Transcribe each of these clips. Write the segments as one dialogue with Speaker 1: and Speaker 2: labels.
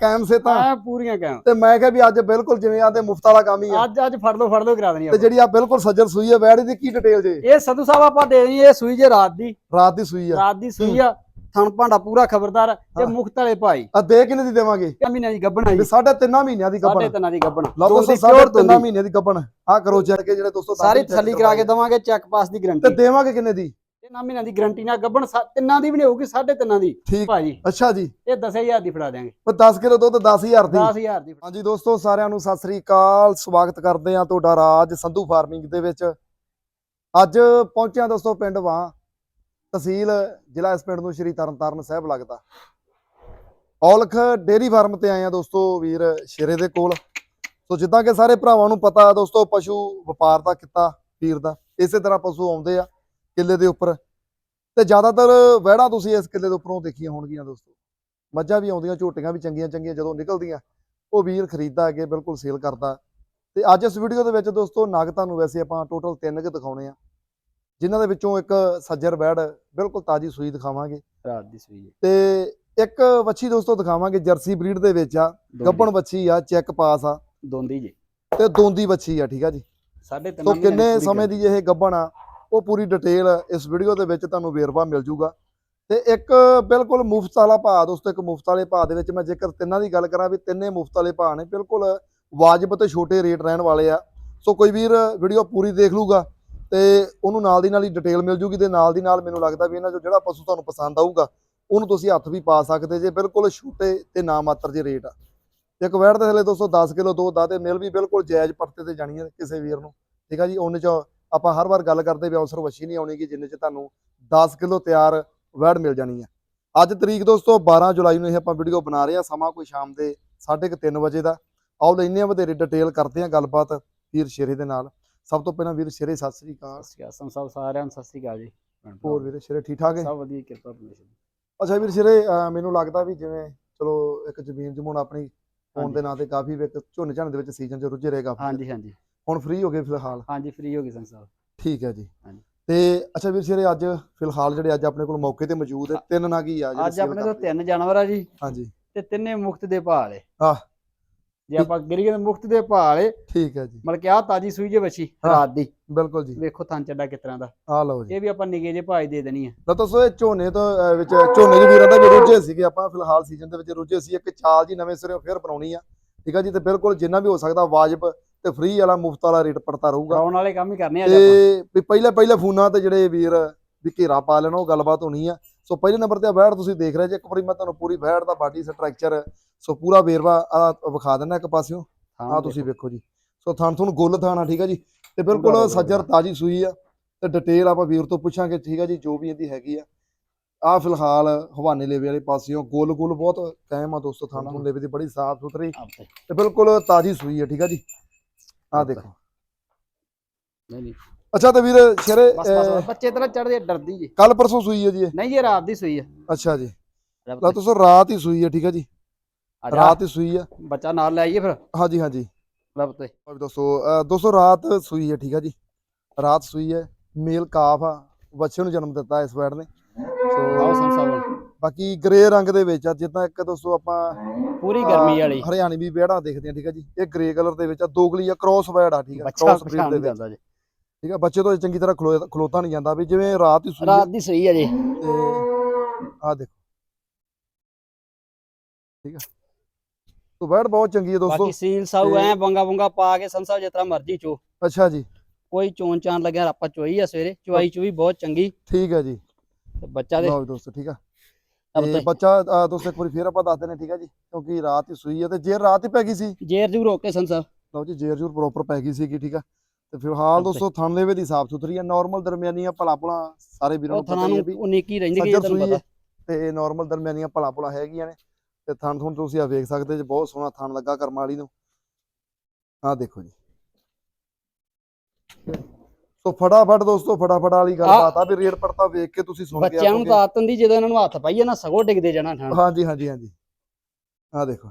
Speaker 1: ਕਾਇਮ ਸੇ ਤਾਂ।
Speaker 2: ਆ ਪੂਰੀਆਂ ਕਾਇਮ
Speaker 1: ਤੇ ਮੈਂ ਕਿਹਾ ਵੀ ਅੱਜ ਬਿਲਕੁਲ ਜਿਵੇਂ ਆਂਦੇ ਮੁਫਤ ਵਾਲਾ ਕੰਮ ਹੀ ਆ।
Speaker 2: ਅੱਜ ਅੱਜ ਫੜ ਲਓ ਫੜ ਲਓ ਕਰਾ ਦੇਣੀ
Speaker 1: ਤੇ। ਜਿਹੜੀ ਆ ਬਿਲਕੁਲ ਸੱਜਰ ਸੂਈ ਹੈ ਵੈੜ ਦੀ ਕੀ ਡਿਟੇਲ ਜੇ?
Speaker 2: ਇਹ ਸੰਧੂ ਸਾਹਿਬ ਆਪਾਂ ਦੇ ਦੇਣੀ ਇਹ ਸੂਈ ਜੇ ਰਾਤ ਦੀ।
Speaker 1: ਰਾਤ ਦੀ ਸੂਈ ਆ।
Speaker 2: ਰਾਤ ਦੀ ਸੂਈ ਆ। ਥਣ ਭਾਂਡਾ ਪੂਰਾ ਖਬਰਦਾਰ ਤੇ। ਮੁਖਤ ਵਾਲੇ ਭਾਈ।
Speaker 1: ਆ ਦੇ ਕਿੰਨੇ ਦੀ ਦੇਵਾਂਗੇ?
Speaker 2: ਕਿੰਨੇ ਮਹੀਨਿਆਂ ਦੀ ਗੱਬਣਾ ਜੀ।
Speaker 1: ਸਾਢੇ ਤਿੰਨਾਂ ਮਹੀਨਿਆਂ ਦੀ
Speaker 2: ਸਾਢੇ
Speaker 1: ਗੱਬਣ
Speaker 2: ਤਿੰਨਾਂ ਦੀ ਗੱਬਣਾ।
Speaker 1: ਲਓ ਦੋਸਤੋ ਸਾਢੇ ਤਿੰਨਾਂ ਮਹੀਨਿਆਂ ਦੀ ਗੱਬਣ। ਆ ਕਰੋ ਚੈੱਕ ਕੇ ਜਿਹੜੇ ਦੋਸਤੋ
Speaker 2: ਸਾਰੀ ਥੱਲੀ ਕਰਾ ਕੇ ਦਵਾਂਗੇ ਚੈੱਕ ਪਾਸ ਦੀ
Speaker 1: ਤੇ
Speaker 2: ਗਾਰੰਟੀ
Speaker 1: ਦੇਵਾਂਗੇ ਕਿੰਨੇ ਦੀ?
Speaker 2: ਤਿੰਨਾਂ ਮਹੀਨਿਆਂ ਦੀ ਗਾਰੰਟੀ ਨਾਲ ਗੱਬਣ ਸਾ- ਤਿੰਨਾਂ ਦੀ ਵੀ ਨਹੀਂ ਹੋਊਗੀ ਸਾਢੇ ਤਿੰਨਾਂ ਦੀ।
Speaker 1: ਠੀਕ।
Speaker 2: ਭਾਜੀ।
Speaker 1: ਅੱਛਾ ਜੀ।
Speaker 2: ਇਹ 10000 ਦੀ ਫੜਾ ਦਿਆਂਗੇ।
Speaker 1: ਪਰ 10 ਕਿਲੋ ਦੁੱਧ 10000 ਦੀ।
Speaker 2: 10000 ਦੀ
Speaker 1: ਹਾਂਜੀ ਦੋਸਤੋ ਸਾਰਿਆਂ ਨੂੰ ਸਤਿ ਸ੍ਰੀ ਅਕਾਲ। ਸਵਾਗਤ ਕਰਦੇ ਆ ਤੁਹਾਡਾ ਰਾਜ ਸੰਧੂ ਫਾਰਮਿੰਗ ਦੇ ਵਿੱਚ। ਅੱਜ ਪਹੁੰਚਿਆ ਦੋਸਤੋ ਪਿੰਡ ਵਾਂ। ਤਹਿਸੀਲ ਜ਼ਿਲ੍ਹਾ ਇਸ ਪਿੰਡ ਨੂੰ ਸ਼੍ਰੀ ਤਰਨਤਾਰਨ ਸਾਹਿਬ ਲੱਗਦਾ। ਔਲਖ ਡੇਰੀ ਫਾਰਮ ਤੇ ਆਏ ਆ ਦੋਸਤੋ ਵੀਰ ਸ਼ੇਰੇ ਦੇ ਕੋਲ। ਸੋ ਜਿੱਦਾਂ ਕਿ ਸਾਰੇ ਭਰਾਵਾਂ ਨੂੰ ਪਤਾ ਹੈ ਦੋਸਤੋ ਪਸ਼ੂ ਵਪਾਰ ਦਾ ਕਿੱਤਾ ਵੀਰ ਦਾ। ਇਸੇ ਤਰ੍ਹਾਂ ਪਸ਼ੂ ਆਉਂਦੇ ਆ। ਕਿੱਲੇ ਦੇ ਉੱਪਰ। ਤੇ ਜ਼ਿਆਦਾਤਰ ਵਹਿੜਾਂ ਤੁਸੀਂ ਇਸ ਕਿੱਲੇ ਦੇ ਉੱਪਰੋਂ ਦੇਖੀਆਂ ਹੋਣਗੀਆਂ ਦੋਸਤੋ। ਮੱਝਾਂ ਵੀ ਆਉਂਦੀਆਂ ਝੋਟੀਆਂ ਵੀ ਚੰਗੀਆਂ ਚੰਗੀਆਂ ਜਦੋਂ ਨਿਕਲਦੀਆਂ ਉਹ ਵੀਰ ਖਰੀਦਦਾ ਅੱਗੇ ਬਿਲਕੁਲ ਸੇਲ ਕਰਦਾ। ਤੇ ਅੱਜ ਇਸ ਵੀਡੀਓ ਦੇ ਵਿੱਚ ਦੋਸਤੋ ਨਗ ਤੁਹਾਨੂੰ ਵੈਸੇ ਆਪਾਂ ਟੋਟਲ ਤਿੰਨ ਕੁ ਦਿਖਾਉਣੇ ਆ। ਜਿਨ੍ਹਾਂ ਦੇ ਵਿੱਚੋਂ ਇੱਕ ਸੱਜਰ ਬੈੜ ਬਿਲਕੁਲ ਤਾਜੀ ਸੂਈ ਦਿਖਾਵਾਂਗੇ।
Speaker 2: ਰਾਤ ਦੀ ਸੂਈ ਹੈ।
Speaker 1: ਤੇ ਇੱਕ ਵੱਛੀ ਦੋਸਤੋ ਦਿਖਾਵਾਂਗੇ ਜਰਸੀ ਬਰੀਡ ਦੇ ਵਿੱਚ ਆ। ਗੱਬਣ ਵੱਛੀ ਆ ਚੈੱਕ ਪਾਸ ਆ।
Speaker 2: ਦੋਂਦੀ ਜੀ।
Speaker 1: ਤੇ ਦੋਂਦੀ ਵੱਛੀ ਆ ਠੀਕ ਆ ਜੀ?
Speaker 2: ਸਾਢੇ
Speaker 1: ਸੋ
Speaker 2: ਤਿੰਨਾਂ
Speaker 1: ਕਿੰਨੇ ਸਮੇਂ ਦੀ ਇਹ ਗੱਬਣ ਆ? ਉਹ ਪੂਰੀ ਡਿਟੇਲ ਇਸ ਵੀਡੀਓ ਦੇ ਵਿੱਚ ਤੁਹਾਨੂੰ ਵੇਰਵਾ ਮਿਲ ਜੂਗਾ। ਤੇ ਇੱਕ ਬਿਲਕੁਲ ਮੁਫਤ ਵਾਲਾ ਭਾਅ ਦੋਸਤੋ, ਇੱਕ ਮੁਫਤ ਵਾਲੇ ਭਾਅ ਦੇ ਵਿੱਚ ਮੈਂ ਜੇਕਰ ਤਿੰਨਾਂ ਦੀ ਗੱਲ ਕਰਾਂ ਵੀ ਤਿੰਨੇ ਮੁਫਤ ਵਾਲੇ ਭਾਅ ਨੇ, ਬਿਲਕੁਲ ਵਾਜਬ ਤੇ ਛੋਟੇ ਰੇਟ ਰਹਿਣ ਵਾਲੇ ਆ। ਸੋ ਕੋਈ ਵੀਰ ਵੀਡੀਓ ਪੂਰੀ ਦੇਖ ਲੂਗਾ ਤੇ ਉਹਨੂੰ ਨਾਲ ਦੀ ਨਾਲ ਹੀ ਡਿਟੇਲ ਮਿਲ ਜੂਗੀ ਤੇ ਨਾਲ ਦੀ ਨਾਲ ਮੈਨੂੰ ਲੱਗਦਾ ਵੀ ਇਹਨਾਂ ਚੋਂ ਜਿਹੜਾ ਪਸ਼ੂ ਤੁਹਾਨੂੰ ਪਸੰਦ ਆਊਗਾ, ਉਹਨੂੰ ਤੁਸੀਂ ਹੱਥ ਵੀ ਪਾ ਸਕਦੇ ਜੇ, ਬਿਲਕੁਲ ਛੋਟੇ ਤੇ ਨਾ ਮਾਤਰ ਜੇ ਰੇਟ ਆ। ਇੱਕ ਵੈੜ ਦੇ ਥੱਲੇ ਦੋਸਤੋ 10 ਕਿਲੋ ਦੋ ਦਾ ਤੇ ਮਿਲ ਵੀ ਬਿਲਕੁਲ ਜਾਇਜ਼ ਪਰਤੇ ਤੇ ਜਾਣੀ ਹੈ ਕਿਸੇ ਵੀਰ ਨੂੰ। ਠੀਕ ਆ ਜੀ ਉਹਨੇ ਚ ਆਪਾਂ ਹਰ ਵਾਰ ਗੱਲ ਕਰਦੇ ਵੀ ਅਵਸਰ ਵਸ਼ੀ ਨਹੀਂ ਆਉਣੀ ਕਿ ਜਿੰਨੇ ਚ ਤੁਹਾਨੂੰ 10 ਕਿਲੋ ਤਿਆਰ ਵੈੜ ਮਿਲ ਜਾਣੀ ਹੈ ਅੱਜ ਤਰੀਕ ਦੋਸਤੋ 12 ਜੁਲਾਈ ਨੂੰ ਇਹ ਆਪਾਂ ਵੀਡੀਓ ਬਣਾ ਰਹੇ ਆ ਸਮਾਂ ਕੋਈ ਸ਼ਾਮ ਦੇ 3:30 ਵਜੇ ਦਾ। ਆਓ ਲੈਨੇ ਆ ਵਧੇਰੇ ਡਿਟੇਲ ਕਰਦੇ ਆ ਗੱਲਬਾਤ ਵੀਰ ਸ਼ੇਰੇ ਦੇ ਨਾਲ। ਸਭ ਤੋਂ ਪਹਿਲਾਂ ਵੀਰ ਸ਼ੇਰੇ ਸਤਿ ਸ੍ਰੀ ਅਕਾਲ।
Speaker 2: ਸੰਤ ਸਾਹਿਬ ਸਾਰਿਆਂ ਨੂੰ ਸਤਿ ਸ਼੍ਰੀ ਅਕਾਲ ਜੀ।
Speaker 1: ਹੋਰ ਵੀਰੇ ਸ਼ੇਰੇ ਠੀਕ ਠਾਕ ਹੈ?
Speaker 2: ਸਭ ਵਧੀਆ ਕਿਰਪਾ ਪਰਮੇਸ਼ਰ।
Speaker 1: ਅੱਛਾ ਵੀਰ ਸ਼ੇਰੇ ਮੈਨੂੰ ਲੱਗਦਾ ਵੀ ਜਿਵੇਂ ਚਲੋ ਇੱਕ ਜ਼ਮੀਨ ਜਮੂਨ ਆਪਣੀ
Speaker 2: ਹਾਂਜੀ।
Speaker 1: ਦੇ ਨਾਂ ਤੇ ਕਾਫੀ ਵੀ ਇੱਕ ਝੋਨੇ ਝਾਣੇ ਦੇ ਵਿੱਚ ਸੀਜ਼ਨ ਚ ਰੁੱਝੇ ਰਹੇਗਾ
Speaker 2: ਹਾਂਜੀ ਹਾਂਜੀ।
Speaker 1: ਹੁਣ ਫ੍ਰੀ ਹੋ ਗਏ ਫਿਲਹਾਲ?
Speaker 2: ਹਾਂਜੀ ਫ੍ਰੀ ਹੋ ਗਏ ਸੰਤ ਸਾਹਿਬ।
Speaker 1: ਠੀਕ ਹੈ ਜੀ।
Speaker 2: ਹਾਂਜੀ।
Speaker 1: ਤੇ ਅੱਛਾ ਵੀਰ ਸ਼ੇਰੇ ਅੱਜ ਫਿਲਹਾਲ ਜਿਹੜੇ ਅੱਜ ਆਪਣੇ ਕੋਲ ਮੌਕੇ ਤੇ ਮੌਜੂਦ ਹੈ ਤਿੰਨ ਨਗ ਹੀ ਆ
Speaker 2: ਅੱਜ ਆਪਣੇ ਕੋਲ। ਤਿੰਨ ਜਾਨਵਰ ਆ ਜੀ।
Speaker 1: ਹਾਂਜੀ।
Speaker 2: ਤੇ ਤਿੰਨੇ ਮੁਫਤ ਦੇ ਭਾਅ ਵਾਲੇ
Speaker 1: ਆਹ।
Speaker 2: ਜੇ ਆਪਾਂ ਗਿਰੀਏ ਮੁਫਤ ਦੇ ਭਾਅ ਵਾਲੇ
Speaker 1: ਠੀਕ ਹੈ ਜੀ।
Speaker 2: ਮਤਲਬ ਕਿ ਆ ਤਾਜੀ ਸੂਈ ਜੇ ਬੱਚੀ। ਰਾਤ ਦੀ।
Speaker 1: ਬਿਲਕੁਲ ਜੀ।
Speaker 2: ਵੇਖੋ ਥਾਂ ਚੱਡਾ ਕਿਸ ਤਰ੍ਹਾਂ ਦਾ।
Speaker 1: ਆ ਲਓ ਜੀ।
Speaker 2: ਇਹ ਵੀ ਆਪਾਂ ਨਿਗੇ ਜੇ ਹੀ ਦੇ ਦੇਣੀ ਹੈ।
Speaker 1: ਤਾਂ ਦੱਸੋ ਇਹ ਝੋਨੇ ਤੋਂ ਵਿੱਚ ਝੋਨੇ ਦੇ ਵੀਰਾਂ ਦਾ ਵੀ ਰੁੱਝੇ ਸੀਗੇ ਆਪਾਂ ਫਿਲਹਾਲ ਸੀਜ਼ਨ ਦੇ ਵਿੱਚ ਰੁੱਝੇ ਸੀ। ਇੱਕ ਚਾਲ ਜੀ ਨਵੇਂ ਸਿਰੇ ਫੇਰ ਬਣਾਉਣੀ ਆ। ਠੀਕ ਆ ਜੀ ਤੇ ਬਿਲਕੁਲ ਜਿੰਨਾ ਵੀ ਹੋ ਸਕਦਾ ਵਾਜਬ ਤੇ ਫ੍ਰੀ ਵਾਲਾ ਮੁਫਤ ਵਾਲਾ ਰੇਟ ਪੜਤਾ ਰਹੂਗਾ।
Speaker 2: ਕਰਾਉਣ ਵਾਲੇ ਕੰਮ ਹੀ ਕਰਨੇ ਆ ਅੱਜ
Speaker 1: ਤੇ ਵੀ ਪਹਿਲੇ ਪਹਿਲੇ ਫੋਨਾਂ ਤੇ ਜਿਹੜੇ ਵੀਰ ਵੀ ਘੇਰਾ ਪਾ ਲੈਣਾ ਉਹ ਗੱਲਬਾਤ ਹੋਣੀ ਆ। ਸੋ ਪਹਿਲੇ ਨੰਬਰ ਤੇ ਬੈੜ ਤੁਸੀਂ ਦੇਖ ਰਹੇ ਜੇ। ਇੱਕ ਵਾਰੀ ਮੈਂ ਤੁਹਾਨੂੰ ਪੂਰੀ ਬੈੜ ਦਾ ਬਾਡੀ ਸਟਰਕਚਰ ਸੋ ਪੂਰਾ ਵੇਰਵਾ ਆ ਵਿਖਾ ਦਿੰਦਾ ਇੱਕ ਪਾਸਿਓਂ। ਆ ਤੁਸੀਂ ਵੇਖੋ ਜੀ। ਸੋ ਥਣ ਤੁਹਾਨੂੰ ਗੁੱਲ ਥਾਣਾ ਠੀਕ ਆ ਜੀ। ਤੇ ਬਿਲਕੁਲ ਸੱਜਰ। ਤਾਜੀ ਸੂਈ ਆ। ਤੇ ਡਿਟੇਲ ਆਪਾਂ ਵੀਰ ਤੋਂ ਪੁੱਛਾਂਗੇ ਠੀਕ ਆ ਜੀ ਜੋ ਵੀ ਇਹਦੀ ਹੈਗੀ ਆ। ਆ ਫਿਲਹਾਲ ਹਵਾਨੇ ਲੇਵੇ ਵਾਲੇ ਪਾਸਿਓਂ ਗੋਲ ਗੋਲ ਬਹੁਤ ਕਾਇਮ ਆ ਦੋਸਤੋ ਥਣ ਥੁਣ ਲੇਵੇ ਦੀ ਬੜੀ ਸਾਫ਼ ਸੁਥਰੀ। ਤੇ ਬਿਲਕੁਲ ਤਾਜੀ ਸੂਈ ਆ ਠੀਕ ਆ ਜੀ। ਆ ਦੇਖੋ।
Speaker 2: ਨਹੀਂ ਨਹੀਂ।
Speaker 1: ਅੱਛਾ ਤੇ ਵੀਰ ਸ਼ੇਰੇ
Speaker 2: ਬਸ ਬਸ ਬਸ, ਬੱਚੇ ਤਰ੍ਹਾਂ ਚੜਦੇ ਡਰਦੀ ਜੀ।
Speaker 1: ਕੱਲ ਪਰਸੋਂ ਸੂਈ ਹੈ ਜੀ ਇਹ?
Speaker 2: ਨਹੀਂ ਇਹ ਰਾਤ ਦੀ ਸੂਈ ਹੈ
Speaker 1: ਅੱਛਾ ਜੀ। ਲਾ
Speaker 2: ਤੇ।
Speaker 1: ਤੁਸੀਂ ਰਾਤ ਹੀ ਸੂਈ ਹੈ ਠੀਕ ਹੈ ਜੀ। ਰਾਤ ਹੀ ਸੂਈ ਹੈ।
Speaker 2: ਬੱਚਾ ਨਾਲ ਲੈ ਆਈਏ ਫਿਰ?
Speaker 1: ਹਾਂਜੀ ਹਾਂਜੀ।
Speaker 2: ਰੱਬ ਤੇ।
Speaker 1: ਦੋਸਤੋ ਦੋਸਤੋ ਰਾਤ ਸੂਈ ਹੈ ਠੀਕ ਹੈ ਜੀ। ਰਾਤ ਸੂਈ ਹੈ। ਮੇਲ ਕਾਫ ਆ। ਬੱਚੇ ਨੂੰ ਜਨਮ ਦਿੱਤਾ ਇਸ ਵੈੜ ਨੇ। ਬਾਕੀ ਗ੍ਰੇ ਰੰਗ ਦੇ ਵਿੱਚ ਆ ਜਿੱਦਾਂ ਇੱਕ ਦੋਸਤੋ ਆਪਾਂ
Speaker 2: ਪੂਰੀ ਗਰਮੀ ਵਾਲੀ।
Speaker 1: ਹਰਿਆਣੀ ਵੀ ਵਿਹੜਾ ਦੇਖਦੇ ਆ ਠੀਕ ਹੈ ਜੀ। ਇਹ ਗ੍ਰੇ ਕਲਰ ਦੇ ਵਿੱਚ ਆ ਦੋਗਲੀ ਆ ਕ੍ਰੋਸ ਵੈੜ ਆ ਠੀਕ
Speaker 2: ਬੱਚਾ
Speaker 1: ਕ੍ਰੋਸ
Speaker 2: ਪਛਾਣ
Speaker 1: ਦੇ ਵਿੱਚ।
Speaker 2: ਜੀ।
Speaker 1: ਠੀਕ ਹੈ ਬੱਚੇ ਤੋਂ ਚੰਗੀ ਤਰ੍ਹਾਂ ਖਲੋ ਖਲੋਤਾ ਨਹੀਂ ਜਾਂਦਾ ਵੀ ਜਿਵੇਂ ਰਾਤ ਹੀ ਸੂਈ
Speaker 2: ਰਾਤ ਦੀ ਸੂਈ ਹੈ ਜੀ।
Speaker 1: ਤੇ ਆ ਦੇਖੋ। ਠੀਕ ਹੈ ਤੋ ਵੈੜ ਬਹੁਤ ਚੰਗੀ ਹੈ ਦੋਸਤੋ।
Speaker 2: ਬਾਕੀ ਸੀਲ ਸਾਊ ਐ ਬੰਗਾ ਬੰਗਾ ਪਾ ਕੇ ਸਾਹਿਬ ਜਿਤਨਾ ਮਰਜ਼ੀ ਚੋ।
Speaker 1: ਅੱਛਾ ਜੀ।
Speaker 2: ਕੋਈ ਚੋਣ ਚਾਣ ਲੱਗਿਆ ਆਪਾਂ ਚੋਈ ਆ ਸਵੇਰੇ। ਚੁਆਈ ਚੁਈ ਬਹੁਤ ਚੰਗੀ।
Speaker 1: ਠੀਕ ਹੈ ਜੀ।
Speaker 2: ਬੱਚਾ ਦੇ
Speaker 1: ਲਓ ਦੋਸਤੋ ਠੀਕ ਆ। ਤੇ ਬੱਚਾ ਦੋਸਤੋ ਇੱਕ ਵਾਰੀ ਫੇਰ ਆਪਾਂ ਦੱਸ ਦਿੰਦੇ ਠੀਕ ਆ ਜੀ? ਕਿਉਂਕਿ ਰਾਤ ਹੀ ਸੂਈ ਹੈ ਤੇ ਜੇ ਰਾਤ ਹੀ ਪੈ ਗਈ ਸੀ?
Speaker 2: ਜੇਰ ਜੂ ਰੋਕ ਕੇ ਸੰਤ ਸਾਹਿਬ
Speaker 1: ਲਓ ਜੀ ਜੇਰ ਜੂਰ ਪ੍ਰੋਪਰ ਪੈ ਗਈ ਸੀਗੀ ਠੀਕ ਆ? ਤੇ ਫਿਲਹਾਲ। ਦੋਸਤੋ ਥਣ ਲੈਵੇ ਦੀ ਸਾਫ਼ ਸੁਥਰੀ ਆ ਨਾਰਮਲ ਦਰਮਿਆਨੀਆਂ ਭਲਾ ਭਲਾ ਸਾਰੇ ਵੀਰਾਂ ਨੂੰ ਪਤਾ ਹੀ ਹੈ ਵੀ
Speaker 2: ਉਨੀਕੀ ਰਹਿੰਦੀ ਗਈ
Speaker 1: ਸੱਜਰ
Speaker 2: ਤੁਹਾਨੂੰ ਪਤਾ
Speaker 1: ਹੈ ਤੇ ਨਾਰਮਲ ਦਰਮਿਆਨੀਆਂ ਭਲਾ ਭਲਾ ਹੈਗੀਆਂ ਨੇ। ਤੇ ਥਣ ਥੁਣ ਤੁਸੀਂ ਆ ਵੇਖ ਸਕਦੇ ਜੇ ਬਹੁਤ ਸੋਹਣਾ ਥਣ ਲੱਗਾ ਕਰਮ ਵਾਲੀ ਨੂੰ। ਆਹ ਦੇਖੋ ਜੀ। ਸੋ ਫਟਾਫਟ ਦੋਸਤੋ ਫਟਾਫਟ ਵਾਲੀ ਗੱਲਬਾਤ ਆ ਵੀ ਰੇਟ ਪੜਤਾ ਵੇਖ ਕੇ ਤੁਸੀਂ ਸੁਣ ਕੇ
Speaker 2: ਬੱਚਿਆਂ ਨੂੰ ਤਾਂ ਆਦਤ ਹੁੰਦੀ ਜਦੋਂ ਇਹਨਾਂ ਨੂੰ ਹੱਥ ਪਾਈਏ ਨਾ ਸਗੋਂ ਡਿੱਗਦੇ ਜਾਣਾ ਠਾਣ।
Speaker 1: ਹਾਂਜੀ ਹਾਂਜੀ ਹਾਂਜੀ। ਆਹ ਦੇਖੋ।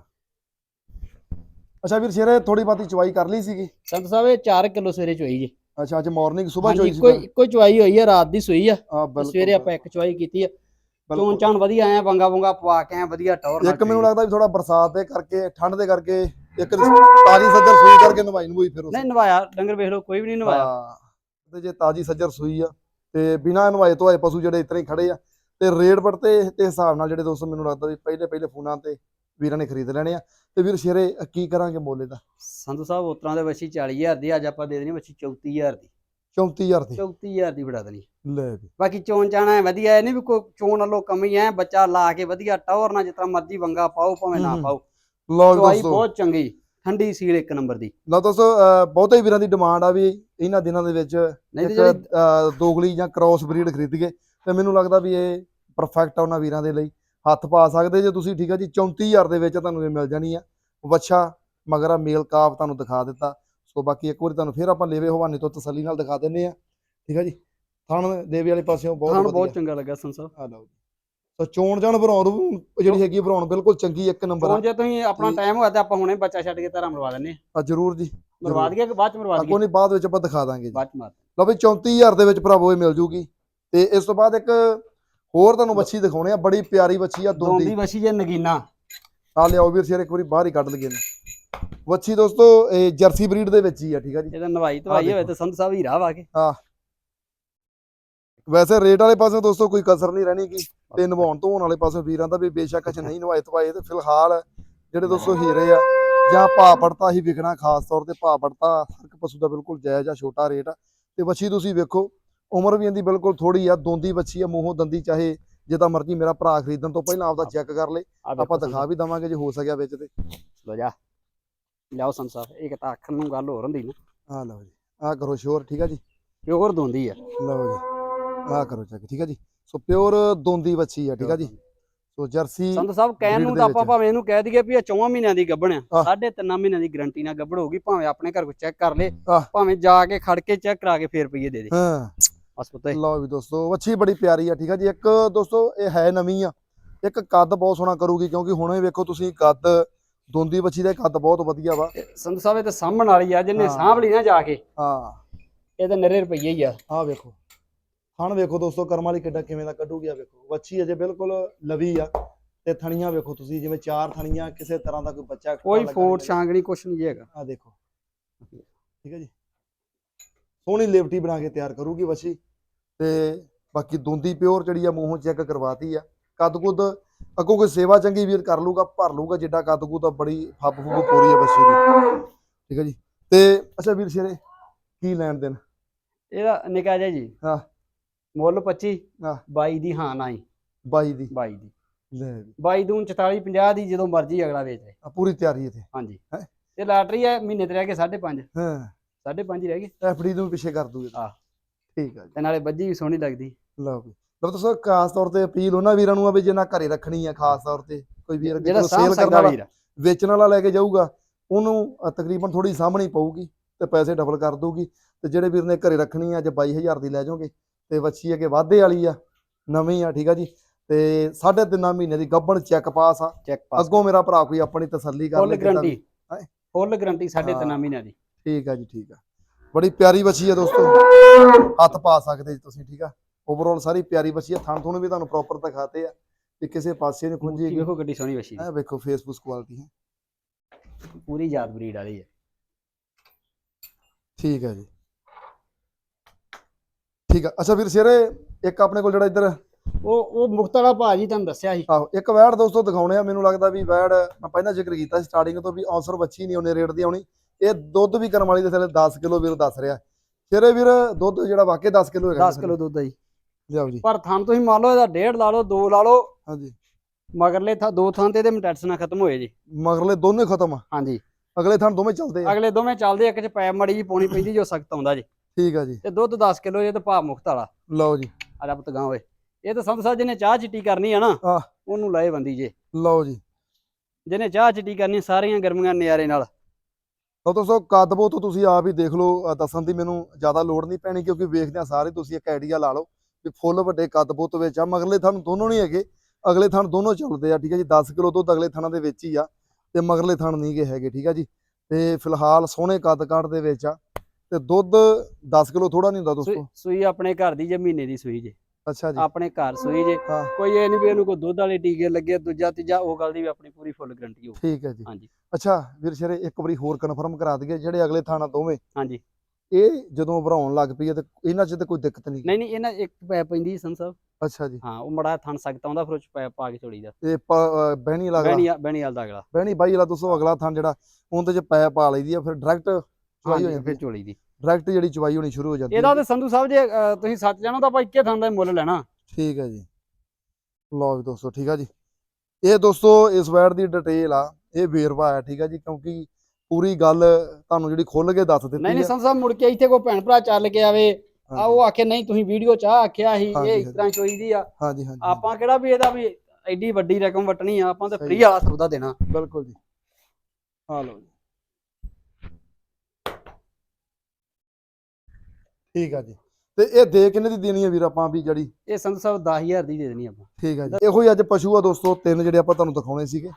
Speaker 1: ਅੱਛਾ ਵੀਰ ਸ਼ੇਰੇ ਥੋੜੀ ਬਾਤੀ ਚਵਾਈ ਕਰ ਲਈ ਸੀਗੀ?
Speaker 2: ਸੰਤ ਸਾਹਿਬ ਇਹ 4 ਕਿਲੋ ਸਵੇਰੇ ਚੋਈ ਜੀ।
Speaker 1: ਅੱਛਾ ਅੱਜ ਮਾਰਨਿੰਗ ਸਵੇਰ ਚੋਈ ਸੀ
Speaker 2: ਕੋਈ ਕੋਈ ਚੁਆਈ ਹੋਈ ਆ ਰਾਤ ਦੀ ਸੂਈ ਆ।
Speaker 1: ਆ
Speaker 2: ਸਵੇਰੇ ਆਪਾਂ ਇੱਕ ਚੁਆਈ ਕੀਤੀ ਆ। ਚੋਣ ਚਾਣ ਵਧੀਆ ਐ ਬੰਗਾ ਬੰਗਾ ਪਵਾ ਕੇ ਐ ਵਧੀਆ ਟੌਰ
Speaker 1: ਇੱਕ ਮੈਨੂੰ। ਲੱਗਦਾ ਵੀ ਥੋੜਾ ਬਰਸਾਤ ਦੇ ਕਰਕੇ ਠੰਡ ਦੇ ਕਰਕੇ ਇੱਕ ਤਾਜੀ ਸੱਜਰ ਸੂਈ ਕਰਕੇ ਨਵਾਈ ਨਵੂਈ ਫਿਰ ਉਸ
Speaker 2: ਨਹੀਂ ਨਵਾਇਆ ਡੰਗਰ ਵੇਖ ਲਓ ਕੋਈ ਵੀ ਨਹੀਂ ਨਵਾਇਆ।
Speaker 1: ਤੇ ਜੇ ਤਾਜੀ ਸੱਜਰ ਸੂਈ ਆ ਤੇ ਬਿਨਾਂ ਨਵਾਏ ਤੋਂ ਆਏ ਪਸ਼ੂ ਜਿਹੜੇ ਇਤਨੇ ਹੀ ਖੜੇ ਆ ਤੇ ਰੇਟ ਪੜਤੇ ਤੇ ਹਿਸਾਬ ਨਾਲ ਜਿਹੜੇ ਦੋਸਤੋ ਮੈਨੂੰ ਲੱਗਦਾ ਵੀ ਪਹਿਲੇ ਪਹਿਲੇ ਫੋਨਾਂ ਤੇ ਵੀਰਾਂ ਨੇ ਖਰੀਦ ਲੈਣੇ ਆ ਤੇ ਵੀਰ ਸ਼ੇਰੇ ਕੀ ਕਰਾਂਗੇ ਮੋਲੇ ਦਾ?
Speaker 2: ਸੰਧੂ ਸਾਹਿਬ ਉਤਰਾਂ ਦੇ ਬੱਚੀ 40000 ਦੀ ਅੱਜ ਆਪਾਂ ਦੇ ਦੇਣੀ ਬੱਚੀ 34000 ਦੀ।
Speaker 1: 34000 ਦੀ?
Speaker 2: 34000 ਦੀ ਫੜਾ ਦੇਣੀ।
Speaker 1: ਲੈ ਵੀ।
Speaker 2: ਬਾਕੀ ਚੋਣ ਚਾਣਾ ਐ ਵਧੀਆ ਐ ਨਹੀਂ ਵੀ ਕੋਈ ਚੋਣ ਵੱਲੋਂ ਕਮੀ ਐ ਬੱਚਾ ਲਾ ਕੇ ਵਧੀਆ ਟੌਰ ਨਾਲ ਜਿਤਨਾ ਮਰਜ਼ੀ ਵੰਗਾ ਪਾਓ ਭਾਵੇਂ ਨਾ
Speaker 1: ਹੂੰ।
Speaker 2: ਪਾਓ। ਚਵਾਈ
Speaker 1: ਦੋਸਤੋ।
Speaker 2: ਬਹੁਤ ਚੰਗੀ। ਠੰਡੀ ਸੀਲ ਇੱਕ ਨੰਬਰ ਦੀ।
Speaker 1: ਲਓ ਦੋਸਤੋ ਬਹੁਤੇ ਵੀਰਾਂ ਦੀ ਡਿਮਾਂਡ ਆ ਵੀ ਇਹਨਾਂ ਦਿਨਾਂ ਦੇ ਵਿੱਚ ਇੱਕ ਦੋਗਲੀ ਜਾਂ ਕ੍ਰਾਸ ਬਰੀਡ ਖਰੀਦੀਏ ਤੇ ਮੈਨੂੰ ਲੱਗਦਾ ਵੀ ਇਹ ਪਰਫੈਕਟ ਆ ਉਹਨਾਂ ਵੀਰਾਂ ਦੇ ਲਈ। ਹੱਥ ਪਾ ਸਕਦੇ ਜੇ ਤੁਸੀਂ ਠੀਕ ਆ ਜੀ 34000 ਦੇ ਵਿੱਚ ਤੁਹਾਨੂੰ ਇਹ ਮਿਲ ਜਾਣੀ ਆ। ਵੱਛਾ ਮਗਰ ਮੇਲ ਕਾਫ ਤੁਹਾਨੂੰ ਦਿਖਾ ਦਿੱਤਾ। ਸੋ ਬਾਕੀ ਇੱਕ ਵਾਰੀ ਤੁਹਾਨੂੰ ਫੇਰ ਆਪਾਂ ਲੇਵੇ ਹਵਾਨੇ ਤੋਂ ਤਸੱਲੀ ਨਾਲ ਦਿਖਾ ਦਿੰਨੇ ਆ। ਠੀਕ ਆ ਜੀ ਥਣ ਦੇਵੀ ਵਾਲੇ ਪਾਸਿਓਂ ਬਹੁਤ
Speaker 2: ਬਹੁਤ ਚੰਗਾ ਲੱਗਾ ਸਾਹਿਬ।
Speaker 1: ਆ ਲਓ ਸੋ ਚੋਣ ਜਾਣ ਬਣਾਉਣ ਜਿਹੜੀ ਹੈਗੀ ਬਣਾਉਣ ਬਿਲਕੁਲ ਚੰਗੀ ਇੱਕ ਨੰਬਰ ਆ।
Speaker 2: ਹੁਣ ਜੇ ਤੁਸੀਂ ਆਪਣਾ। ਟਾਈਮ ਹੋਇਆ ਤਾਂ ਆਪਾਂ ਹੁਣੇ ਬੱਚਾ ਛੱਡ ਕੇ ਧਾਰਾ ਮਰਵਾ ਦਿੰਨੇ
Speaker 1: ਆ ਜਰੂਰ ਜੀ
Speaker 2: ਮਰਵਾ ਦਈਏ ਕਿ ਬਾਅਦ ਚ ਮਰਵਾ ਦਈਏ?
Speaker 1: ਨਹੀਂ ਬਾਅਦ ਵਿੱਚ ਆਪਾਂ ਦਿਖਾ ਦਾਂਗੇ ਜੀ।
Speaker 2: ਬਾਅਦ ਚ ਮਾਰ
Speaker 1: ਲਓ ਵੀ 34000 ਦੇ ਵਿੱਚ ਭਰਾਵੋ ਇਹ ਮਿਲ ਜੂਗੀ। ਤੇ ਇਸ ਤੋਂ ਬਾਅਦ ਇੱਕ ਹੋਰ ਤੁਹਾਨੂੰ ਵੱਛੀ ਦਿਖਾਉਣੇ ਆ ਬੜੀ ਪਿਆਰੀ ਵੱਛੀ ਆ
Speaker 2: ਦੋਂਦੀ
Speaker 1: ਦੋਂਦੀ
Speaker 2: ਵਸ਼ੀ ਜੇ ਨਗੀਨਾ।
Speaker 1: ਆ ਲਿਆਓ ਵੀਰ ਸ਼ੇਰ ਇੱਕ ਵਾਰੀ ਬਾਹਰ ਹੀ ਕੱਢ ਲਈਏ ਨੇ। ਵੱਛੀ ਦੋਸਤੋ ਇਹ ਜਰਸੀ ਬਰੀਡ ਦੇ ਵਿੱਚ ਹੀ ਆ ਠੀਕ ਆ ਜੀ।
Speaker 2: ਇਹਦਾ ਨਵਾਈ ਧਵਾਈ ਹੋਵੇ। ਤੇ ਸੰਧੂ ਸਾਹਿਬ ਹੀਰਾ ਵਾ ਕੇ।
Speaker 1: ਵੈਸੇ ਰੇਟ ਵਾਲੇ ਪਾਸੇ ਦੋਸਤੋ ਕੋਈ ਕਸਰ ਨਹੀਂ ਰਹਿਣੀ ਕੀ ਤੇ ਨਵਾਉਣ ਧੋਣ ਵਾਲੇ ਪਾਸੇ ਵੀਰਾਂ ਦਾ ਵੀ ਬੇਸ਼ੱਕ ਅਚ ਨਹੀਂ ਨਵਾਏ ਧਵਾਏ ਤੇ ਫਿਲਹਾਲ ਜਿਹੜੇ ਦੋਸਤੋ ਹੀਰੇ ਆ ਜਾਂ ਭਾ ਪੜਤਾ ਹੀ ਵਿਕਣਾ ਖਾਸ ਤੌਰ ਤੇ ਭਾ ਪੜਤਾ ਹਰ ਇੱਕ ਪਸ਼ੂ ਦਾ ਬਿਲਕੁਲ ਜਾਇਜ਼ ਆ ਛੋਟਾ ਰੇਟ ਆ। ਤੇ ਵੱਛੀ ਤੁਸੀਂ ਵੇਖੋ ਉਮਰ ਵੀ ਇਹਦੀ ਬਿਲਕੁਲ ਥੋੜੀ ਆ ਦੋਂਦੀ ਵੱਛੀ ਆ ਮੂੰਹੋਂ ਦੰਦੀ ਚਾਹੇ ਜਿੱਦਾਂ ਮਰਜ਼ੀ ਮੇਰਾ ਭਰਾ ਖਰੀਦਣ ਤੋਂ ਪਹਿਲਾਂ ਆਪਦਾ ਚੈੱਕ ਕਰ ਲੇ ਆਪਾਂ ਦਿਖਾ ਵੀ ਦਵਾਂਗੇ ਜੇ ਹੋ ਸਕਿਆ ਵਿੱਚ ਤੇ।
Speaker 2: ਲੋ ਜਾ। ਲਿਆਓ ਸਾਹਿਬ ਇਹ ਤਾਂ ਅੱਖ ਨੂੰ ਗੱਲ ਹੋਰ ਹੁੰਦੀ ਨਾ।
Speaker 1: ਆ ਲਓ ਜੀ ਆ ਕਰੋ ਸ਼ੋਰ ਠੀਕ ਆ ਜੀ?
Speaker 2: ਪਿਓਰ ਦੋਂਦੀ ਆ।
Speaker 1: ਲਓ ਜੀ। ਆ ਕਰੋ ਚੈੱਕ ਠੀਕ ਆ ਜੀ? ਸੋ ਪਿਓਰ ਦੋਂਦੀ ਵੱਛੀ ਆ ਠੀਕ ਆ ਜੀ? ਸੋ ਜਰਸੀ
Speaker 2: ਸੰਧੂ ਸਾਹਿਬ ਕਹਿਣ ਨੂੰ ਤਾਂ ਆਪਾਂ। ਭਾਵੇਂ ਇਹਨੂੰ ਕਹਿ ਦਈਏ ਵੀ ਇਹ 4 ਮਹੀਨਿਆਂ ਦੀ ਗੱਭਣ ਆ। ਸਾਢੇ ਤਿੰਨਾਂ ਮਹੀਨਿਆਂ ਦੀ ਗਰੰਟੀ ਨਾਲ ਗੱਭਣ ਹੋਊਗੀ ਭਾਵੇਂ ਆਪਣੇ ਘਰ ਕੋ ਚੈੱਕ ਕਰ ਲੇ। ਭਾਵੇਂ ਜਾ ਕੇ ਖੜ ਕੇ ਚੈੱਕ ਕਰਾ ਕੇ ਫੇਰ ਰੁਪਈਏ ਦੇ ਦੇ।
Speaker 1: ਹਾਂ।
Speaker 2: ਬਸ ਪੁੱਤੇ
Speaker 1: ਲਓ ਵੀ ਦੋਸਤੋ ਵੱਛੀ ਬੜੀ ਪਿਆਰੀ ਆ ਠੀਕ ਆ ਜੀ? ਇੱਕ ਦੋਸਤੋ ਇਹ ਹੈ ਨਵੀਂ ਆ। ਇੱਕ ਕੱਦ ਬਹੁਤ ਸੋਹਣਾ ਕਰੂਗੀ ਕਿਉਂਕਿ ਹੁਣੇ ਵੇਖੋ ਤੁਸੀਂ ਕੱਦ ਦੋਂਦੀ ਵੱਛੀ ਦਾ ਕੱਦ ਬਹੁਤ ਵਧੀਆ ਵਾ।
Speaker 2: ਸੰਧੂ ਸਾਹਿਬ ਇਹ ਤਾਂ ਸਾਂਭਣ ਵਾਲੀ ਆ ਜਿਹਨੇ
Speaker 1: ਹਾਂ।
Speaker 2: ਸਾਂਭ ਲਈ ਨਾ ਜਾ ਕੇ।
Speaker 1: ਹਾਂ।
Speaker 2: ਇਹ ਤਾਂ ਨਰੇ ਰੁਪਈਏ ਹੀ ਆ।
Speaker 1: ਆਹ ਵੇਖੋ। ਥਣ ਵੇਖੋ ਦੋਸਤੋ ਕਰਮ ਵਾਲੀ ਕਿੱਡਾ ਕਿਵੇਂ ਦਾ ਕੱਢੂਗੀ ਆ ਵੇਖੋ। ਵੱਛੀ ਅਜੇ ਬਿਲਕੁਲ ਲਵੀ ਆ ਤੇ ਥਣੀਆਂ ਵੇਖੋ ਤੁਸੀਂ ਜਿਵੇਂ ਚਾਰ ਥਣੀਆਂ ਕਿਸੇ ਤਰ੍ਹਾਂ ਦਾ ਕੋਈ ਬੱਚਾ
Speaker 2: ਕੋਈ ਫੋਟ ਛਾਂਗਣੀ ਕੁਛ ਨਹੀਂ ਹੈਗਾ।
Speaker 1: ਆ ਦੇਖੋ। ਠੀਕ ਹੈ ਜੀ। ਸੋਹਣੀ ਲਿਵਟੀ ਬਣਾ ਕੇ ਤਿਆਰ ਕਰੂਗੀ ਵੱਛੀ। ਤੇ ਬਾਕੀ ਦੋਂਦੀ ਪਿਓਰ ਜਿਹੜੀ ਆ ਮੂੰਹੋਂ ਚੈੱਕ ਕਰਵਾਤੀ ਆ। ਕੱਦ ਕੁੱਦ ਅੱਗੋਂ ਕੋਈ ਸੇਵਾ ਚੰਗੀ ਵੀਰ ਕਰ ਲੂਗਾ ਭਰ ਲੂਗਾ ਜਿੱਡਾ ਕੱਦ ਕੁੱਦ ਆ ਬੜੀ ਫੱਬ ਫੁੱਬ ਪੂਰੀ ਆ ਵੱਛੀ ਦੀ। ਠੀਕ ਹੈ ਜੀ। ਤੇ ਅੱਛਾ ਵੀਰ ਸ਼ੇਰੇ ਕੀ ਲੈਣ ਦੇਣ?
Speaker 2: ਇਹਦਾ ਨਿਕਾ ਜੀ।
Speaker 1: ਹਾਂ।
Speaker 2: ਮੁੱਲ 25
Speaker 1: ਹਾਂ।
Speaker 2: 22 ਦੀ ਹਾਂ ਨਾ ਹੀ
Speaker 1: 22 ਦੀ।
Speaker 2: 22 ਦੀ।
Speaker 1: ਲੈ ਵੀ।
Speaker 2: 22 ਦੂਨ 44 50 ਦੀ ਜਦੋਂ ਮਰਜ਼ੀ ਅਗਲਾ ਵੇਚ ਲੈ
Speaker 1: ਆ ਪੂਰੀ ਤਿਆਰੀ ਇੱਥੇ।
Speaker 2: ਹਾਂਜੀ।
Speaker 1: ਹੈਂ?
Speaker 2: ਤੇ ਲਾਟਰੀ ਹੈ ਮਹੀਨੇ ਤੇ ਰਹਿ ਗਏ 5.5
Speaker 1: ਹਾਂ।
Speaker 2: 5.5 ਹੀ ਰਹਿ ਗਏ।
Speaker 1: ਐਫਡੀ ਨੂੰ ਪਿੱਛੇ ਕਰ ਦੂਗੇ
Speaker 2: ਆਹ।
Speaker 1: ਠੀਕ ਆ ਜੀ।
Speaker 2: ਤੇ ਨਾਲੇ ਬੱਜੀ ਵੀ ਸੋਹਣੀ ਲੱਗਦੀ।
Speaker 1: ਲਓ ਵੀ। ਲਓ ਤੁਸੀਂ ਖਾਸ ਤੌਰ ਤੇ ਅਪੀਲ ਉਹਨਾਂ ਵੀਰਾਂ ਨੂੰ ਆ ਵੀ ਜਿੰਨਾ ਘਰੇ ਰੱਖਣੀ ਆ ਖਾਸ ਤੌਰ ਤੇ ਕੋਈ ਵੀਰ ਅੱਗੇ
Speaker 2: ਜਿਹੜਾ ਸਾਂਭ
Speaker 1: ਸੇਲ ਕਰਨ
Speaker 2: ਸਕਦਾ
Speaker 1: ਵਾਲਾ
Speaker 2: ਵੀਰ।
Speaker 1: ਵੇਚਣ ਵਾਲਾ ਲੈ ਕੇ ਜਾਊਗਾ ਉਹਨੂੰ ਅ, ਤਕਰੀਬਨ ਥੋੜੀ ਸਾਹਮਣੀ ਪਊਗੀ ਤੇ ਪੈਸੇ ਡਬਲ ਕਰ ਦਊਗੀ। ਤੇ ਜਿਹੜੇ ਵੀਰ ਨੇ ਘਰੇ ਰੱਖਣੀ ਆ ਅੱਜ 22000 ਦੀ ਲੈ ਜਾਓਗੇ। ਤੇ ਵੱਛੀ ਅੱਗੇ ਵਾਧੇ ਵਾਲੀ ਆ ਨਵੀਂ ਆ ਠੀਕ ਆ ਜੀ। ਤੇ ਸਾਢੇ ਤਿੰਨਾਂ ਮਹੀਨੇ ਦੀ ਗੱਬਣ ਚੈੱਕ ਪਾਸ ਆ।
Speaker 2: ਚੈੱਕ ਪਾਸ
Speaker 1: ਅੱਗੋਂ ਮੇਰਾ ਭਰਾ ਕੋਈ ਆਪਣੀ ਤਸੱਲੀ ਕਰ ਲੇ
Speaker 2: ਗਰੰਟੀ? ਫੁੱਲ ਗਰੰਟੀ ਸਾਢੇ
Speaker 1: ਹਾਂ।
Speaker 2: ਤਿੰਨਾਂ ਮਹੀਨਿਆਂ ਦੀ।
Speaker 1: ਠੀਕ ਆ ਜੀ ਠੀਕ ਆ। ਬੜੀ ਪਿਆਰੀ ਵੱਛੀ ਆ ਦੋਸਤੋ। ਹੱਥ ਪਾ ਸਕਦੇ ਜੀ ਤੁਸੀਂ ਠੀਕ ਆ। ਓਵਰਆਲ ਸਾਰੀ ਪਿਆਰੀ ਵੱਛੀ ਆ। ਥਣ ਥੁਣ ਵੀ ਤੁਹਾਨੂੰ ਪ੍ਰੋਪਰ ਦਿਖਾਤੇ ਆ ਕਿ ਕਿਸੇ ਪਾਸੇ
Speaker 2: ਮੁੱਠੀ
Speaker 1: ਖੁੰਝੀ
Speaker 2: ਵੇਖੋ ਗੱਡੀ ਸੋਹਣੀ ਵਸ਼ੀ
Speaker 1: ਇਹ ਵੇਖੋ ਫੇਸਬੁੱਕ ਕੁਆਲਿਟੀ ਹੈ।
Speaker 2: ਪੂਰੀ ਯਾਦ ਬਰੀਡ ਵਾਲੀ ਹੈ।
Speaker 1: ਠੀਕ ਹੈ ਜੀ। ਠੀਕ ਆ। ਅੱਛਾ ਵੀਰ ਸ਼ੇਰੇ ਇੱਕ ਆਪਣੇ ਕੋਲ ਜਿਹੜਾ ਇੱਧਰ
Speaker 2: ਉਹ ਉਹ ਮੁਖਤ ਵਾਲਾ ਭਾਜੀ ਤੁਹਾਨੂੰ ਦੱਸਿਆ ਸੀ।
Speaker 1: ਆਹੋ ਇੱਕ ਵੈੜ ਦੋਸਤੋ ਦਿਖਾਉਣੇ ਆ। ਮੈਨੂੰ ਲੱਗਦਾ ਵੀ ਵੈੜ ਮੈਂ ਪਹਿਲਾਂ ਜ਼ਿਕਰ ਕੀਤਾ ਸੀ ਸਟਾਰਟਿੰਗ ਤੋਂ ਵੀ ਔਸਰ ਬੱਚੀ ਨਹੀਂ ਉਹਨੇ ਰੇਟ ਦੀ ਆਉਣੀ। ਇਹ ਦੁੱਧ ਵੀ ਕਰਮ ਵਾਲੀ ਦੇ ਥੱਲੇ 10 ਕਿਲੋ ਵੀਰ ਦੱਸ ਰਿਹਾ। ਸ਼ੇਰੇ ਵੀਰ ਦੁੱਧ ਜਿਹੜਾ ਵਾਕਿਆ 10 ਕਿਲੋ ਹੈਗਾ
Speaker 2: 10 ਕਿਲੋ ਦੁੱਧ ਹੈ ਜੀ।
Speaker 1: ਲਿਆਓ ਜੀ।
Speaker 2: ਪਰ ਥਾਂ ਤੁਸੀਂ ਮੰਨ ਲਓ ਇਹਦਾ ਡੇਢ ਲਾ ਲਓ ਦੋ ਲਾ ਲਓ।
Speaker 1: ਹਾਂਜੀ।
Speaker 2: ਮਗਰਲੇ ਥਾਂ ਦੋ ਥਾਂ ਤੇ ਇਹਦੇ ਮਟੈਟਸ ਨਾ ਖਤਮ ਹੋਏ ਜੀ।
Speaker 1: ਮਗਰਲੇ ਦੋਨੇ ਖਤਮ ਆ।
Speaker 2: ਹਾਂਜੀ।
Speaker 1: ਅਗਲੇ ਥਾਂ ਦੋਵੇਂ ਚੱਲਦੇ ਆ।
Speaker 2: ਅਗਲੇ ਦੋਵੇਂ ਚੱਲਦੇ ਇੱਕ ਚ ਪੈ ਮੜੀ ਜੀ ਪਾਉਣੀ ਪੈਂਦੀ ਜੋ ਸਖਤ ਆਉਂਦਾ ਜੀ।
Speaker 1: ਠੀਕ ਆ ਜੀ।
Speaker 2: ਤੇ ਦੁੱਧ 10 ਕਿਲੋ ਇਹ ਤੇ ਭਾਅ ਮੁਖਤ ਵਾਲਾ।
Speaker 1: ਲਓ ਜੀ।
Speaker 2: ਆ ਰੱਬ ਤਗਾਂ ਓਏ। ਇਹ ਤਾਂ ਸੰਤ ਸਾਹਿਬ ਜਿਹਨੇ ਚਾਹ ਚਿੱਟੀ ਕਰਨੀ ਆ ਨਾ
Speaker 1: ਆਹ।
Speaker 2: ਉਹਨੂੰ ਲਾਏ ਬੰਦੀ ਜੇ।
Speaker 1: ਲਓ ਜੀ।
Speaker 2: ਜਿਹਨੇ ਚਾਹ ਚਿੱਟੀ ਕਰਨੀ ਸਾਰੀਆਂ ਗਰਮੀਆਂ ਨਜ਼ਾਰੇ ਨਾਲ।
Speaker 1: ਤਾਂ ਦੋਸਤੋ ਕਦਬੋ ਤੋਂ ਤੁਸੀਂ ਆਪ ਹੀ ਦੇਖ ਲਓ ਅ, ਦੱਸਣ ਦੀ ਮੈਨੂੰ ਜ਼ਿਆਦਾ ਲੋੜ ਨਹੀਂ ਪੈਣੀ ਕਿਉਂਕਿ ਵੇਖਦੇ ਆ ਸਾਰੇ ਤੁਸੀਂ ਇੱਕ ਆਈਡੀਆ ਲਾ ਲਓ ਵੀ ਫੁੱਲ ਵੱਡੇ ਕਦਬੁੱਤ ਵਿੱਚ ਆ ਮਗਰਲੇ ਥਣ ਦੋਨੋਂ ਨਹੀਂ ਹੈਗੇ ਅਗਲੇ ਥਣ ਦੋਨੋਂ ਚੱਲਦੇ ਆ ਠੀਕ ਹੈ ਜੀ। 10 ਕਿਲੋ ਦੁੱਧ ਅਗਲੇ ਥਣਾਂ ਦੇ ਵਿੱਚ ਹੀ ਆ ਤੇ ਮਗਰਲੇ ਥਣ ਨਹੀਂ ਗੇ ਹੈਗੇ ਠੀਕ ਆ ਜੀ। ਤੇ ਫਿਲਹਾਲ ਸੋਹਣੇ ਕੱਦ ਕਾਠ ਦੇ ਵਿੱਚ ਆ ਤੇ ਦੁੱਧ 10 ਕਿਲੋ ਥੋੜਾ ਨਹੀਂ ਹੁੰਦਾ ਦੋਸਤੋ?
Speaker 2: ਸੂਈ ਆਪਣੇ ਘਰ ਦੀ ਜੇ ਮਹੀਨੇ ਦੀ ਸੂਈ ਜੇ।
Speaker 1: ਅੱਛਾ ਜੀ।
Speaker 2: ਆਪਣੇ ਘਰ ਸੂਈ ਜੇ।
Speaker 1: ਹਾਂ।
Speaker 2: ਕੋਈ ਇਹ ਨਹੀਂ ਵੀ ਇਹਨੂੰ ਕੋਈ ਦੁੱਧ ਵਾਲੇ ਟੀਕੇ ਲੱਗੇ ਦੂਜਾ ਤੀਜਾ ਉਹ ਗੱਲ ਦੀ ਵੀ ਆਪਣੀ ਪੂਰੀ ਫੁੱਲ ਗਰੰਟੀ ਹੋਊ
Speaker 1: ਠੀਕ ਹੈ ਜੀ।
Speaker 2: ਹਾਂਜੀ।
Speaker 1: ਅੱਛਾ ਵੀਰ ਸ਼ਰੇ ਇੱਕ ਵਾਰੀ ਹੋਰ ਕਨਫਰਮ ਕਰਾ ਦਈਏ ਜਿਹੜੇ ਅਗਲੇ ਥਾਣਾ ਦੋਵੇਂ।
Speaker 2: ਹਾਂਜੀ।
Speaker 1: ਇਹ ਜਦੋਂ ਭਰਾਉਣ ਲੱਗ ਪਈ ਹੈ ਤੇ ਇਹਨਾਂ 'ਚ ਤੇ ਕੋਈ ਦਿੱਕਤ ਨਹੀਂ।
Speaker 2: ਨਹੀਂ ਨਹੀਂ ਇਹਨਾਂ ਇੱਕ ਪੈ ਪੈਂਦੀ ਸੰਤ ਸਾਹਿਬ।
Speaker 1: ਅੱਛਾ ਜੀ।
Speaker 2: ਹਾਂ ਉਹ ਮੜਾ ਥਣ ਸਕਤਾ ਹੁੰਦਾ ਫਿਰ ਉਹ 'ਚ ਪੈ ਪਾ ਕੇ ਚੋੜੀ ਦਾ।
Speaker 1: ਇਹ ਬਹਿਣੀ ਲੱਗਾ
Speaker 2: ਬਹਿਣੀ ਬਹਿਣੀ ਵਾਲ ਅਗਲਾ।
Speaker 1: ਬਹਿਣੀ ਬਾਈ ਵਾਲਾ ਦੋਸਤੋ ਅਗਲਾ ਥਾਂ ਜਿਹੜਾ ਉਹਦੇ 'ਚ ਪੈ ਪਾ ਲਈਦੀ ਆ ਫਿਰ ਡਾਇਰੈਕਟ ਚਵਾਈ ਹੋ ਜਾਂਦੀ
Speaker 2: ਫਿਰ ਚੋਲੀ ਦੀ।
Speaker 1: ਡਾਇਰੈਕਟ ਜਿਹੜੀ ਚਵਾਈ ਹੋਣੀ ਸ਼ੁਰੂ ਹੋ ਜਾਂਦੀ
Speaker 2: ਇਹਦਾ ਤੇ ਸੰਧੂ ਸਾਹਿਬ ਜੇ ਅ, ਤੁਸੀਂ ਸੱਚ ਜਾਣੋ ਤਾਂ ਆਪਾਂ ਇੱਕੇ ਥਣ ਦਾ ਹੀ ਮੁੱਲ ਲੈਣਾ।
Speaker 1: ਠੀਕ ਹੈ ਜੀ। ਲਓ ਵੀ ਦੋਸਤੋ ਠੀਕ ਆ ਜੀ। ਇਹ ਦੋਸਤੋ ਇਸ ਵੈਡ ਦੀ ਡਿਟੇਲ ਆ। ਇਹ ਵੇਰਵਾ ਹੈ ਠੀਕ ਆ ਜੀ ਕਿਉਂਕਿ ਪੂਰੀ ਗੱਲ ਤੁਹਾਨੂੰ ਜਿਹੜੀ ਖੁੱਲ ਕੇ ਦੱਸ
Speaker 2: ਨਹੀਂ
Speaker 1: ਦਿੱਤੀ
Speaker 2: ਨਹੀਂ
Speaker 1: ਹੈ
Speaker 2: ਸੰਧੂ ਸਾਹਿਬ ਮੁੜ ਕੇ ਇੱਥੇ ਕੋਈ ਭੈਣ ਭਰਾ ਚੱਲ ਕੇ ਆਵੇ ਆ ਉਹ ਆਖੇ ਨਹੀਂ ਤੁਸੀਂ ਵੀਡੀਓ ਚ ਆਹ ਆਖਿਆ ਸੀ
Speaker 1: ਹਾਂਜੀ,
Speaker 2: ਇਹ ਇਸ
Speaker 1: ਹਾਂਜੀ।
Speaker 2: ਤਰ੍ਹਾਂ ਚੋਈ ਦੀ ਆ।
Speaker 1: ਹਾਂਜੀ ਹਾਂਜੀ।
Speaker 2: ਆਪਾਂ ਕਿਹੜਾ ਵੀ ਇਹਦਾ ਵੀ ਐਡੀ ਵੱਡੀ ਰਕਮ ਵਟਣੀ ਆ ਆਪਾਂ ਤਾਂ
Speaker 1: ਸਹੀ।
Speaker 2: ਫ੍ਰੀ ਵਾਲਾ ਸੌਦਾ ਦੇਣਾ।
Speaker 1: ਬਿਲਕੁਲ ਜੀ। ਆ ਲਓ ਜੀ। ਠੀਕ ਆ ਜੀ। ਤੇ ਇਹ ਦੇ ਕਿੰਨੇ ਦੀ ਦੇਣੀ ਹੈ ਵੀਰ ਆਪਾਂ ਵੀ ਜਿਹੜੀ?
Speaker 2: ਇਹ ਸੰਧੂ ਸਾਹਿਬ 10000 ਦੀ ਦੇ ਦੇਣੀ ਆਪਾਂ।
Speaker 1: ਠੀਕ ਆ ਜੀ। ਇਹੋ ਹੀ ਅੱਜ ਪਸ਼ੂ ਆ ਦੋਸਤੋ ਤਿੰਨ ਜਿਹੜੇ ਆਪਾਂ ਤੁਹਾਨੂੰ ਦਿਖਾਉਣੇ ਸੀਗੇ।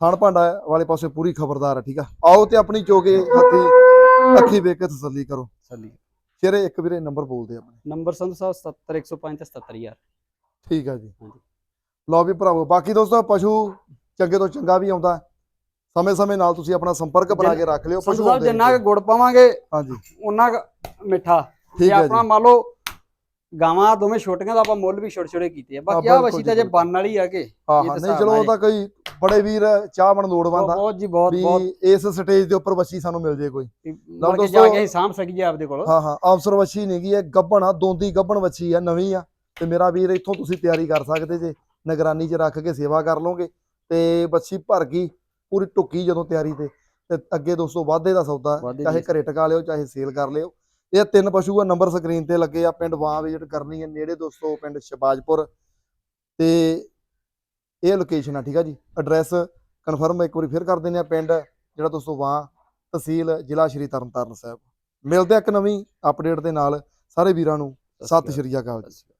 Speaker 1: ਥਣ ਭਾਂਡਾ ਵਾਲੇ ਪਾਸੇ ਪੂਰੀ ਖਬਰਦਾਰ ਆ ਠੀਕ ਆ। ਆਓ ਤੇ ਆਪਣੀ ਚੋਗੇ ਹੱਥੀ ਅੱਖੀ ਵੇਖ ਕੇ ਤਸੱਲੀ ਕਰੋ।
Speaker 2: ਸੱਲੀ
Speaker 1: ਚਿਹਰੇ ਇੱਕ ਵੀਰੇ ਨੰਬਰ ਬੋਲਦੇ ਆਪਣੇ।
Speaker 2: ਨੰਬਰ ਸੰਧੂ ਸਾਹਿਬ 70105 ਤੇ 77000
Speaker 1: ਠੀਕ ਆ ਜੀ। ਲਓ ਵੀ ਭਰਾਵੋ ਬਾਕੀ ਦੋਸਤੋ ਪਸ਼ੂ ਚੰਗੇ ਤੋਂ ਚੰਗਾ ਵੀ ਆਉਂਦਾ। ਸਮੇਂ ਸਮੇਂ ਨਾਲ ਤੁਸੀਂ ਆਪਣਾ ਸੰਪਰਕ ਬਣਾ ਕੇ ਰੱਖ ਲਿਓ ਪਸ਼ੂ
Speaker 2: ਸਾਹਿਬ ਜਿੰਨਾ। ਕੁ। ਗੁੜ ਪਾਵਾਂਗੇ
Speaker 1: ਹਾਂਜੀ।
Speaker 2: ਉਹਨਾਂ ਕੁ ਜੇ
Speaker 1: ਹੈ
Speaker 2: ਆਪਣਾ
Speaker 1: ਜੀ।
Speaker 2: ਮੰਨ ਲਓ ਗਾਵਾਂ ਦੋਵੇਂ ਛੋਟੀਆਂ ਦਾ ਆਪਾਂ ਮੁੱਲ ਵੀ ਛੋਟੇ ਛੋਟੇ ਕੀਤੇ ਆ ਬਾਕੀ ਆ
Speaker 1: ਬਿਲਕੁਲ
Speaker 2: ਵਸੀ
Speaker 1: ਜੀ,
Speaker 2: ਤਾਂ ਜੇ। ਬੰਨ ਵਾਲੀ ਆ ਕਿ
Speaker 1: ਹਾਂ
Speaker 2: ਇਹ
Speaker 1: ਹਾਂ
Speaker 2: ਤਾਂ
Speaker 1: ਨਹੀਂ ਚਲੋ ਉਹ ਤਾਂ ਕੋਈ ਬੜੇ ਵੀਰ ਚਾਹ ਬਣ ਲੋੜਵੰਦ ਆ
Speaker 2: ਬਹੁਤ ਜੀ ਬਹੁਤ ਬਹੁਤ।
Speaker 1: ਇਸ ਸਟੇਜ ਦੇ ਉੱਪਰ ਬੱਚੀ ਸਾਨੂੰ ਮਿਲ ਜੇ ਕੋਈ।
Speaker 2: ਮਤਲਬ ਕਿ ਜਾ
Speaker 1: ਦੋਸਤੋ-
Speaker 2: ਕੇ ਅਸੀਂ ਸਾਂਭ ਸਕੀਏ ਆਪਦੇ ਕੋਲ।
Speaker 1: ਹਾਂ ਹਾਂ ਅਫਸਰ ਵੱਛੀ ਨਹੀਂ ਗਈ ਹੈ ਗੱਬਣ ਆ ਦੋਂਦੀ ਗੱਬਣ ਵੱਛੀ ਆ ਨਵੀਂ ਆ। ਤੇ ਮੇਰਾ ਵੀਰ ਇੱਥੋਂ ਤੁਸੀਂ ਤਿਆਰੀ ਕਰ ਸਕਦੇ ਜੇ ਨਿਗਰਾਨੀ 'ਚ ਰੱਖ ਕੇ ਸੇਵਾ ਕਰ ਲਓਗੇ। ਤੇ ਬੱਚੀ ਭਰ ਗਈ ਪੂਰੀ ਟੁੱਕੀ ਜਦੋਂ ਤਿਆਰੀ ਤੇ। ਤੇ ਅੱਗੇ ਦੋਸਤੋ ਵਾਧੇ ਦਾ ਸੌਦਾ
Speaker 2: ਵਾਧੇ
Speaker 1: ਚਾਹੇ ਘਰੇ ਟਿਕਾ ਲਿਓ ਚਾਹੇ ਸੇਲ ਕਰ ਲਿਓ। ਇਹ ਤਿੰਨ ਪਸ਼ੂ ਆ ਨੰਬਰ ਸਕਰੀਨ ਤੇ ਲੱਗੇ ਆ ਪਿੰਡ ਵਾਂ ਵਿਜ਼ਿਟ ਕਰਨੀ ਹੈ ਨੇੜੇ ਦੋਸਤੋ ਪਿੰਡ ਸ਼ਬਾਜਪੁਰ ਤੇ ਇਹ ਲੋਕੇਸ਼ਨ ਆ ਠੀਕ ਆ ਜੀ। ਐਡਰੈਸ ਕਨਫਰਮ ਇੱਕ ਵਾਰੀ ਫਿਰ ਕਰ ਦਿੰਦੇ ਆ ਪਿੰਡ ਜਿਹੜਾ ਦੋਸਤੋ ਵਾਂ ਤਹਿਸੀਲ ਜ਼ਿਲ੍ਹਾ ਸ਼੍ਰੀ ਤਰਨਤਾਰਨ ਸਾਹਿਬ। ਮਿਲਦੇ ਆ ਇੱਕ ਨਵੀਂ ਅਪਡੇਟ ਦੇ ਨਾਲ। ਸਾਰੇ ਵੀਰਾਂ ਨੂੰ ਸਤਿ ਸ਼੍ਰੀ ਅਕਾਲ ਜੀ।